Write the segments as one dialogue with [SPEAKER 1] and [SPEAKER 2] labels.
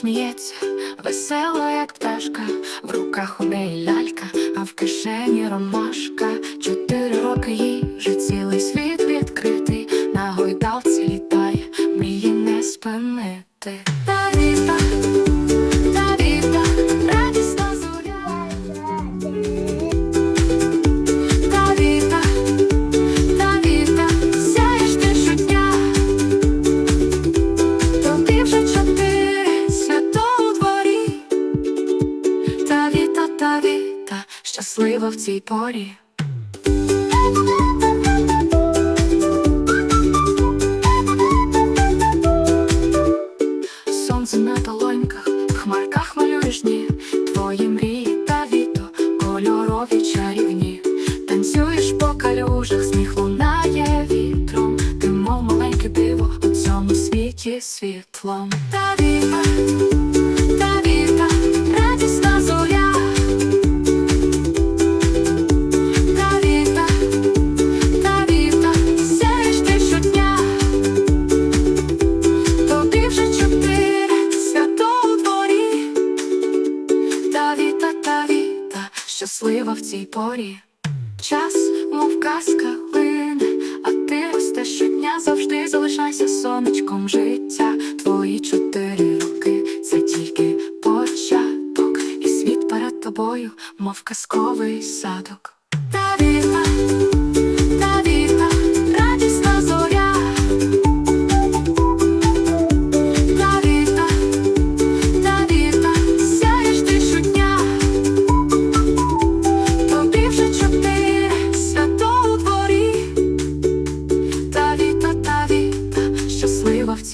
[SPEAKER 1] Сміється, весела, як пташка, в руках у неї лялька, а в кишені ромашка. Чотири роки їй вже цілий світ відкритий, на гойдалці літає, мрії не спинити. Щаслива в цій порі. Сонце на долоньках, хмарках малюєш дні. Твої мрії та віто, кольорові чарівні. Танцюєш по калюжах, сміх лунає вітром. Ти мов маленьке диво у цьому світі світлом. Та віта, щаслива в цій порі. Час, мов казка лине, а ти росте щодня завжди залишайся сонечком життя. Твої чотири роки це тільки початок, і світ перед тобою, мов казковий садок. Та віта,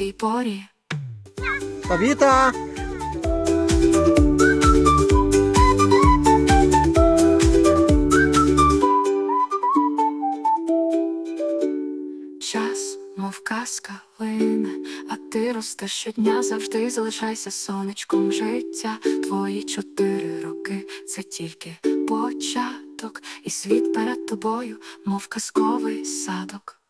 [SPEAKER 1] цій порі.
[SPEAKER 2] Тавіта!
[SPEAKER 1] Час, мов казка лине, а ти ростеш щодня, завжди залишайся сонечком життя. Твої чотири роки це тільки початок, і світ перед тобою, мов казковий садок.